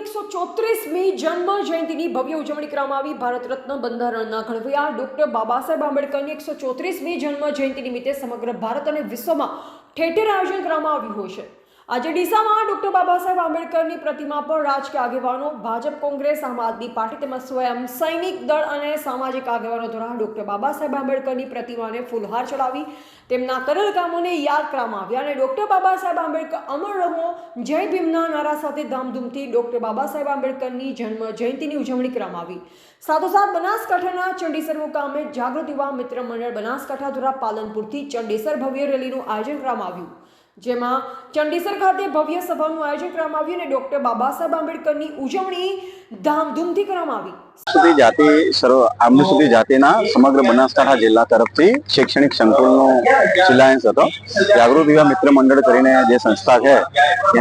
એકસો ચોત્રીસમી જન્મ જયંતિની ભવ્ય ઉજવણી કરવામાં આવી. ભારત રત્ન બંધારણના ઘડવૈયા ડોક્ટર બાબા સાહેબ આંબેડકરની એકસો ચોત્રીસમી જન્મ જયંતિ નિમિત્તે સમગ્ર ભારત અને વિશ્વમાં ઠેર આયોજન કરવામાં આવ્યું હોય છે. આજે ડીસામાં ડોક્ટર બાબા સાહેબ આંબેડકરની પ્રતિમા પર રાજકીય આગેવાનો, ભાજપ, કોંગ્રેસ, આમ આદમી પાર્ટી તેમજ સ્વયં સૈનિક દળ અને સામાજિક આગેવાનો દ્વારા ડોક્ટર બાબા સાહેબ આંબેડકરની પ્રતિમાને ફૂલહાર ચડાવી તેમના કરેલ કામોને યાદ કરવામાં આવ્યા અને ડોક્ટર બાબા સાહેબ આંબેડકર અમર રહો, જય ભીમના નારા સાથે ધામધૂમથી ડોક્ટર બાબા સાહેબ આંબેડકરની જન્મ જયંતિની ઉજવણી કરવામાં આવી. સાથોસાથ બનાસકાંઠાના ચંડીસર મુકામે જાગૃત યુવા મિત્ર મંડળ બનાસકાંઠા દ્વારા પાલનપુરથી ચંડીસર ભવ્ય રેલીનું આયોજન કરવામાં આવ્યું. જેમાં ચંડીસર ખાતે ભવ્ય સભાનું આયોજન કરવામાં આવ્યું અને ડોક્ટર બાબા સાહેબ આંબેડકરની ઉજવણી ધામધૂમથી કરવામાં આવી. સુધી જાતિ સર્વ સુધી જાતિના સમગ્ર બનાસકાંઠા જિલ્લા તરફથી શૈક્ષણિક સંકુલનો શિલાન્યાસ હતો. જાગૃત યુવા મિત્ર મંડળ કરીને જે સંસ્થા છે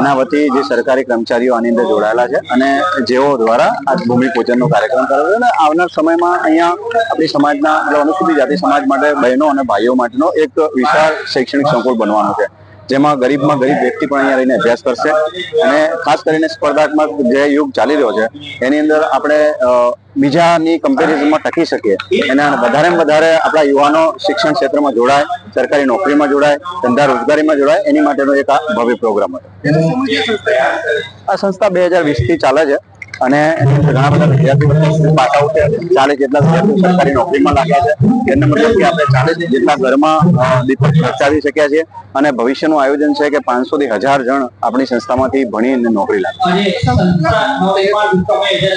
એના વતી જે સરકારી કર્મચારીઓ આની અંદર જોડાયેલા છે અને જેઓ દ્વારા આ ભૂમિપૂજનનો કાર્યક્રમ કર્યો છે. અને આવનાર સમયમાં અહીંયા આપણી સમાજના એટલે અનુસૂચિત જાતિ સમાજ માટે બહેનો અને ભાઈઓ માટેનો એક વિશાળ શૈક્ષણિક સંકુલ બનવાનો છે. જેમાં ગરીબમાં ગરીબ વ્યક્તિ પણ અહીંયા રહીને અભ્યાસ કરશે. અને ખાસ કરીને સ્પર્ધાત્મક જે યુગ ચાલી રહ્યો છે, એની અંદર આપણે બીજાની કમ્પેરિઝનમાં ટકી શકીએ. અને વધારે વધારે આપણા યુવાનો શિક્ષણ ક્ષેત્રમાં જોડાય, સરકારી નોકરીમાં જોડાય, ધંધા રોજગારીમાં જોડાય, એની માટેનો એક ભવ્ય પ્રોગ્રામ હતો. આ સંસ્થા બે હજાર વીસથી ચાલે છે. અને ઘણા બધા વિદ્યાર્થીઓ પાછા છે. ચાલીસ જેટલા વિદ્યાર્થીઓ સરકારી નોકરીમાં લાગ્યા છે, એમને મતલબ કે આપણે ચાલીસ જેટલા ઘરમાં દીપક ખર્ચાવી શક્યા છીએ અને ભવિષ્યનું આયોજન છે કે પાંચસો થી હજાર જણ આપણી સંસ્થામાંથી ભણીને નોકરી લાગે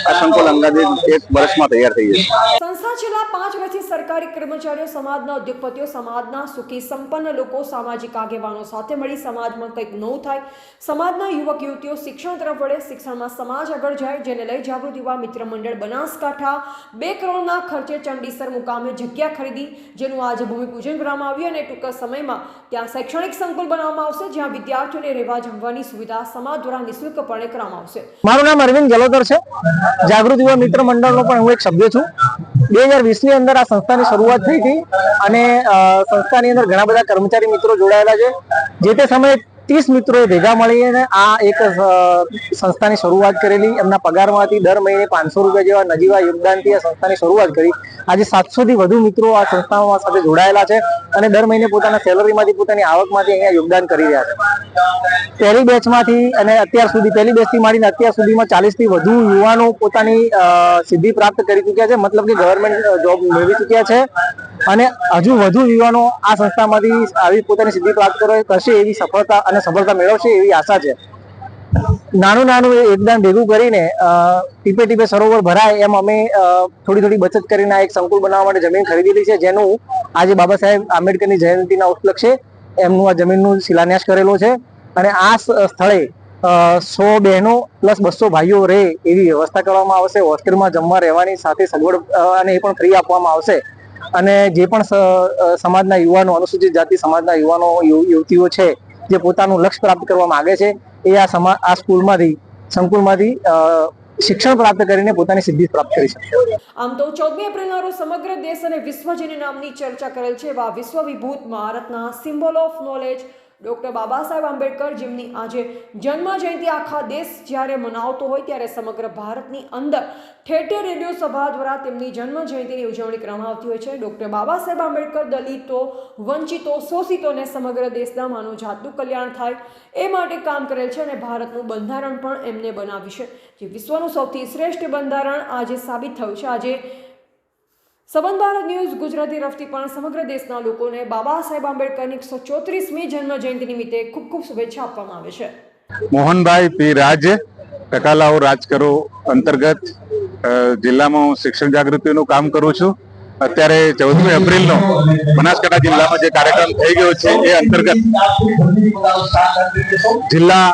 આ સંકુલ અંદાજે એક વર્ષમાં તૈયાર થઈ જશે. સંસ્થા છેલ્લા પાંચ વર્ષથી સરકારી કર્મચારીઓ, સમાજના ઉદ્યોગપતિઓ, સમાજના સુખી સંપન્ન લોકો, સામાજિક આગેવાનો સાથે મળી સમાજમાં કંઈક નવું થાય. સમાજના યુવક, યુવતીઓ શિક્ષણ તરફ વળે, શિક્ષણમાં સમાજ આગળ જાય જેને લઈ જાગૃત યુવા મિત્ર મંડળ બનાસકાંઠા બે કરોડના ખર્ચે ચંડીસર મુકામે જગ્યા ખરીદી, જેનું આજે ભૂમિપૂજન કરવામાં આવ્યું અને ટૂંક સમયમાં ત્યાં શૈક્ષણિક સંકુલ બનાવવામાં આવશે, જ્યાં વિદ્યાર્થીઓને રહેવા જમવાની સુવિધા સમાજ દ્વારા નિઃશુલ્કપણે કરવામાં આવશે. મારું નામ અરવિંદ જલોદર છે. જાગૃતિવા મિત્ર મંડળનો પણ હું એક સભ્ય છું. બે હજાર વીસની અંદર આ સંસ્થાની શરૂઆત થઈ હતી અને સંસ્થાની અંદર ઘણા બધા કર્મચારી મિત્રો જોડાયેલા છે. જે તે સમયે ત્રીસ મિત્રોએ ભેગા મળીને આ એક સંસ્થાની શરૂઆત કરેલી. એમના પગારમાંથી દર મહિને પાંચસો રૂપિયા જેવા નજીવા યોગદાનથી આ સંસ્થાની શરૂઆત કરી. આજે સાતસોથી વધુ મિત્રો આ સંસ્થામાં સાથે જોડાયેલા છે અને દર મહિને પોતાના સેલરીમાંથી, પોતાની આવકમાંથી અહીંયા યોગદાન કરી રહ્યા છે. પહેલી બેચમાંથી અને અત્યાર સુધી, પહેલી બેચથી માંડીને અત્યાર સુધીમાં ચાલીસથી વધુ યુવાનો પોતાની સિદ્ધિ પ્રાપ્ત કરી ચૂક્યા છે. મતલબ કે ગવર્મેન્ટ જોબ મેળવી ચૂક્યા છે. અને હજુ વધુ યુવાનો આ સંસ્થામાંથી આવી પોતાની સિદ્ધિ પ્રાપ્ત કરે, કરશે એવી સફળતા અને સફળતા મેળવશે એવી આશા છે. નાનું નાનું એ યોગદાન ભેગું કરીને ટીપે ટીપે સરોવર ભરાય એમ અમે થોડી થોડી બચત કરીને એક સંકુલ બનાવવા માટે જમીન ખરીદેલી છે, જેનું આજે બાબા સાહેબ આંબેડકરની જયંતિના ઉપલક્ષે એમનું આ જમીનનું શિલાન્યાસ કરેલો છે. અને આ સ્થળે સો બહેનો પ્લસ બસો ભાઈઓ રહે એવી વ્યવસ્થા કરવામાં આવશે, હોસ્ટેલમાં જમવા રહેવાની સાથે સગવડ અને એ પણ ફ્રી આપવામાં આવશે. અને જે પણ સમાજના યુવાનો, અનુસૂચિત જાતિ સમાજના યુવાનો યુવતીઓ છે, જે પોતાનું લક્ષ્ય પ્રાપ્ત કરવા માંગે છે, એ આ સમા, આ સ્કૂલમાંથી, સંકુલમાંથી શિક્ષણ પ્રાપ્ત કરીને પોતાની સિદ્ધિ પ્રાપ્ત કરી શકે. આમ તો ચૌદમી એપ્રિલના સમગ્ર દેશ અને વિશ્વ જેની નામની ચર્ચા કરેલ છે, એવા વિશ્વ વિભૂત ભારતના symbol of knowledge doctor Baba Saheb Ambedkar જેમની આજે જન્મ જયંતિ આખા દેશ જ્યારે મનાવતો હોય ત્યારે સમગ્ર ભારતની અંદર ઠેર રેડિયો સભા દ્વારા તેમની જન્મ જયંતિની ઉજવણી કરવામાં આવતી હોય છે. ડૉક્ટર બાબા સાહેબ આંબેડકર દલિતો, વંચિતો, શોષિતોને સમગ્ર દેશના માનવ જાતનું કલ્યાણ થાય એ માટે કામ કરેલ છે અને ભારતનું બંધારણ પણ એમને બનાવ્યું છે. જે વિશ્વનું સૌથી શ્રેષ્ઠ બંધારણ આજે સાબિત થયું છે. આજે સંબંધ ભારત ન્યૂઝ ગુજરાતી રફતી પણ સમગ્ર દેશના લોકોને બાબા સાહેબ આંબેડકરની એકસો ચોત્રીસમી જન્મ જયંતિ નિમિત્તે ખૂબ ખૂબ શુભેચ્છા આપવામાં આવે છે. મોહનભાઈ, પી રાજ, ટકાલાઓ રાજ કરો અંતર્ગત જિલ્લામાં હું શિક્ષણ જાગૃતિનું કામ કરું છું. અત્યારે ચૌદમી એપ્રિલનો બનાસકાંઠા જિલ્લામાં જે કાર્યક્રમ થઈ ગયો છે, એ અંતર્ગત જિલ્લા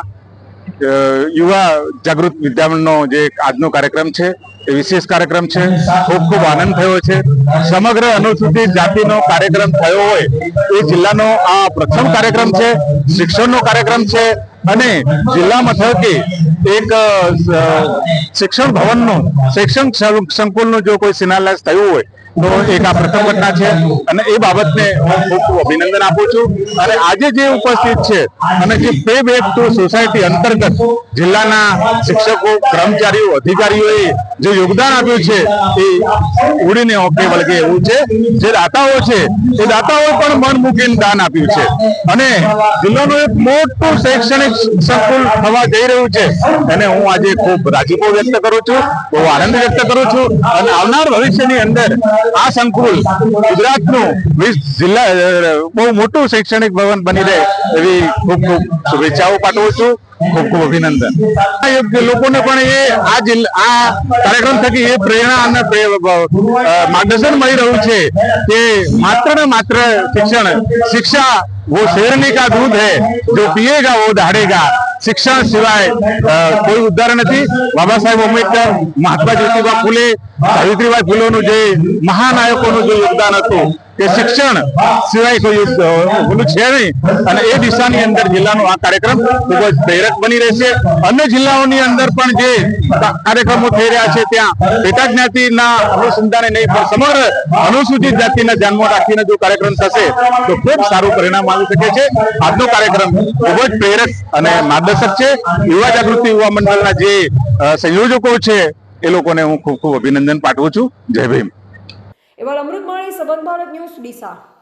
યુવા જાગૃત વિદ્યામણનો જે આજનો કાર્યક્રમ છે વિશેષ કાર્યક્રમ છે. ખૂબ ખૂબ આનંદ થયો છે. સમગ્ર અનુસૂચિત જાતિનો કાર્યક્રમ થયો હોય એ જિલ્લાનો આ પ્રથમ કાર્યક્રમ છે, શિક્ષણનો કાર્યક્રમ છે અને જિલ્લા મથકે એક શિક્ષણ ભવનનું શૈક્ષણિક સંકુલનું જો કોઈ શિલાન્યાસ થયું હોય નો એક આ પ્રથમ ઘટના છે અને એ બાબતને હું ખૂબ ખૂબ અભિનંદન આપું છું. અને આજે જે ઉપસ્થિત છે અને જે પે બેક ટુ સોસાયટી અંતર્ગત જિલ્લાના શિક્ષકો, કર્મચારીઓ, અધિકારીઓએ જે યોગદાન આપ્યું છે એ ઉડીને ઓકે વળગે એવું છે. જે દાતાઓ છે એ દાતાઓએ પણ મન મૂકીને દાન આપ્યું છે. અને જિલ્લાનું એક મોટું શૈક્ષણિક સંકુલ થવા જઈ રહ્યું છે. અને હું આજે ખૂબ રાજીપો વ્યક્ત કરું છું. બહુ આનંદ વ્યક્ત કરું છું. અને આવનાર ભવિષ્યની અંદર આ સંકુલ ગુજરાતનું જિલ્લા બહુ મોટું શૈક્ષણિક ભવન બની રહે એવી ખૂબ ખૂબ શુભેચ્છાઓ પાઠવું છું. ખૂબ ખૂબ અભિનંદન. લોકોને પણ એ આ જિલ્લા આ કાર્યક્રમ થકી એ પ્રેરણા અને માર્ગદર્શન મળી રહ્યું છે કે માત્ર ને માત્ર શિક્ષણ, શિક્ષા वो शेरनी का दूध है जो पिएगा वो दहाड़ेगा શિક્ષણ સિવાય અ, કોઈ ઉદ્ધાર નથી બાબા સાહેબ આંબેડકર મહાત્મા જ્યોતિબા ફૂલે સાવિત્રીબાઈ ફૂલેનું જે મહાનાયકોનું જે યોગદાન હતું કે શિક્ષણ સિવાય કોઈ ઓલું છે નહીં. અને એ દિશાની અંદર જિલ્લાનો આ કાર્યક્રમ ખૂબ જ પ્રેરક બની રહેશે. અન્ય જિલ્લાઓની અંદર પણ જે કાર્યક્રમો થઈ રહ્યા છે, ત્યાં પેટા જ્ઞાતિના અનુસંધાને નહીં, પણ સમગ્ર અનુસૂચિત જાતિના ધ્યાનમાં રાખીને જો કાર્યક્રમ થશે, તો ખૂબ સારું પરિણામ આવી શકે છે. આજનો કાર્યક્રમ ખૂબ જ પ્રેરક અને માર્ગદર્શક છે. યુવા જાગૃતિ યુવા મંડળના જે સંયોજકો છે, એ લોકોને હું ખૂબ ખૂબ અભિનંદન પાઠવું છું. જય ભીમ. એવા અમૃત માળી સંબંધ ભારત ન્યૂઝ ડીસા.